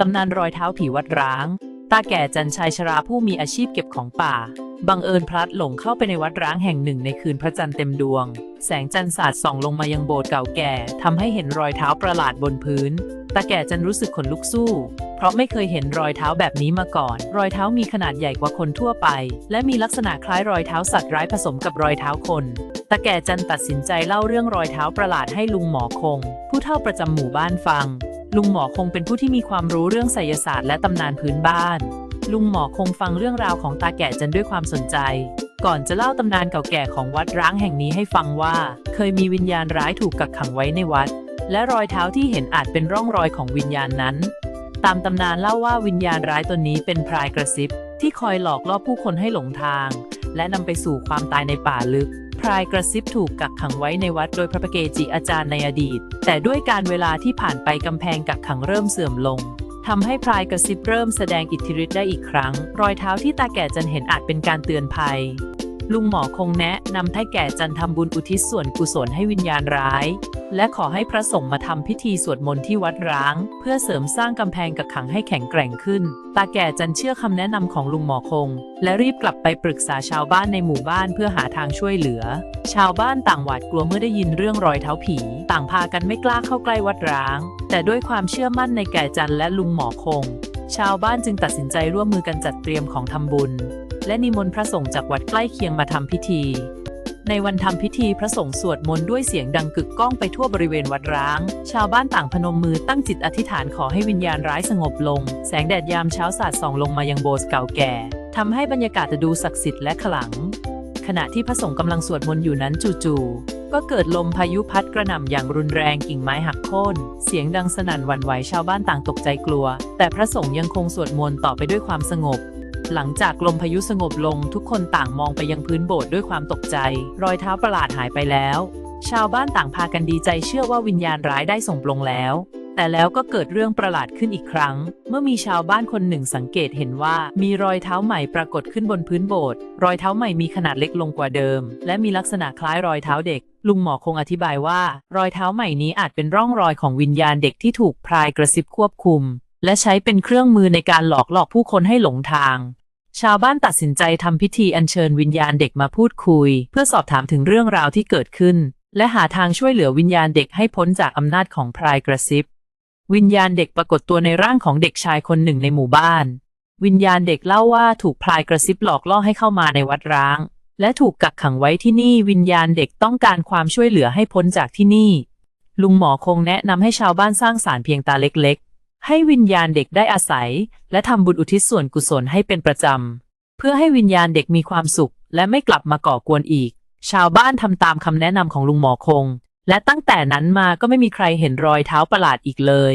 ตำนานรอยเท้าผีวัดร้าง ตาแก่จันชายชราผู้มีอาชีพเก็บของป่า บังเอิญพลัดหลงเข้าไปในวัดร้างแห่งหนึ่งในคืนพระจันทร์เต็มดวง แสงจันทร์สาดส่องลงมายังโบสถ์เก่าแก่ทำให้เห็นรอยเท้าประหลาดบนพื้น ตาแก่จันรู้สึกขนลุกสู้ เพราะไม่เคยเห็นรอยเท้าแบบนี้มาก่อน รอยเท้ามีขนาดใหญ่กว่าคนทั่วไป และมีลักษณะคล้ายรอยเท้าสัตว์ร้ายผสมกับรอยเท้าคนตาแก่จันตัดสินใจเล่าเรื่องรอยเท้าประหลาดให้ลุงหมอคง ผู้เฒ่าประจำหมู่บ้านฟัง ลุงหมอคงเป็นผู้ที่มีความรู้เรื่องไสยศาสตร์และตำนานพื้นบ้าน ลุงหมอคงฟังเรื่องราวของตาแก่จันด้วยความสนใจ ก่อนจะเล่าตำนานเก่าแก่ของวัดร้างแห่งนี้ให้ฟังว่า เคยมีวิญญาณร้ายถูกกักขังไว้ในวัด และรอยเท้าที่เห็นอาจเป็นร่องรอยของวิญญาณนั้น ตามตำนานเล่าว่าวิญญาณร้ายตนนี้เป็นพรายกระซิบที่คอยหลอกล่อผู้คนให้หลงทาง และนำไปสู่ความตายในป่าลึก พรายกระซิบถูกกักขังไว้ในวัดโดยพระปเกจิอาจารย์ในอดีต แต่ด้วยการเวลาที่ผ่านไปกำแพงกักขังเริ่มเสื่อมลงทำให้พรายกระซิบเริ่มแสดงอิทธิฤทธิ์ได้อีกครั้ง รอยเท้าที่ตาแก่จันเห็นอาจเป็นการเตือนภัย ลุงหมอคงแนะนำให้แก่จันทำบุญอุทิศส่วนกุศลให้วิญญาณร้าย และขอให้พระสงฆ์มาทำพิธีสวดมนต์ที่วัดร้าง เพื่อเสริมสร้างกำแพงกักขังให้แข็งแกร่งขึ้น ตาแก่จันเชื่อคำแนะนำของลุงหมอคง และรีบกลับไปปรึกษาชาวบ้านในหมู่บ้านเพื่อหาทางช่วยเหลือ ชาวบ้านต่างหวาดกลัวเมื่อได้ยินเรื่องรอยเท้าผี ต่างพากันไม่กล้าเข้าใกล้วัดร้าง แต่ด้วยความเชื่อมั่นในแก่จันและลุงหมอคง ชาวบ้านจึงตัดสินใจร่วมมือกันจัดเตรียมของทำบุญ และนิมนต์พระสงฆ์จากวัดใกล้เคียงมาทำพิธี ในวันทำพิธีพระสงฆ์สวดมนต์ด้วยเสียงดังกึกก้องไปทั่วบริเวณวัดร้าง ชาวบ้านต่างพนมมือตั้งจิตอธิษฐานขอให้วิญญาณร้ายสงบลง แสงแดดยามเช้าสาดส่องลงมายังโบสถ์เก่าแก่ทำให้บรรยากาศดูศักดิ์สิทธิ์และขลัง ขณะที่พระสงฆ์กำลังสวดมนต์อยู่นั้นจู่ๆก็เกิดลมพายุพัดกระหน่ำอย่างรุนแรงกิ่งไม้หักโค่น เสียงดังสนั่นหวั่นไหวชาวบ้านต่างตกใจกลัว แต่พระสงฆ์ยังคงสวดมนต์ต่อไปด้วยความสงบ หลังจากลมพายุสงบลงทุกคนต่างมองไปยังพื้นโบสถ์ด้วยความตกใจ รอยเท้าประหลาดหายไปแล้ว ชาวบ้านต่างพากันดีใจเชื่อว่าวิญญาณร้ายได้ส่งปลงแล้ว แต่แล้วก็เกิดเรื่องประหลาดขึ้นอีกครั้ง เมื่อมีชาวบ้านคนหนึ่งสังเกตเห็นว่ามีรอยเท้าใหม่ปรากฏขึ้นบนพื้นโบสถ์รอยเท้าใหม่มีขนาดเล็กลงกว่าเดิม และมีลักษณะคล้ายรอยเท้าเด็ก ลุงหมอคงอธิบายว่า รอยเท้าใหม่นี้อาจเป็นร่องรอยของวิญญาณเด็กที่ถูกพรายกระซิบควบคุม และใช้เป็นเครื่องมือในการหลอกหลอกผู้คนให้หลงทาง ชาวบ้านตัดสินใจทำพิธีอัญเชิญวิญญาณเด็กมาพูดคุย เพื่อสอบถามถึงเรื่องราวที่เกิดขึ้น และหาทางช่วยเหลือวิญญาณเด็กให้พ้นจากอำนาจของพรายกระซิบ วิญญาณเด็กปรากฏตัวในร่างของเด็กชายคนหนึ่งในหมู่บ้าน วิญญาณเด็กเล่าว่าถูกพลายกระซิบหลอกล่อให้เข้ามาในวัดร้าง และถูกกักขังไว้ที่นี่วิญญาณเด็กต้องการความช่วยเหลือให้พ้นจากที่นี่ ลุงหมอคงแนะนำให้ชาวบ้านสร้างศาลเพียงตาเล็ก ให้วิญญาณเด็กได้อาศัย และทำบุญอุทิศส่วนกุศลให้เป็นประจำ เพื่อให้วิญญาณเด็กมีความสุข และไม่กลับมาก่อกวนอีก ชาวบ้านทำตามคำแนะนำของลุงหมอคง และตั้งแต่นั้นมาก็ไม่มีใครเห็นรอยเท้าประหลาดอีกเลย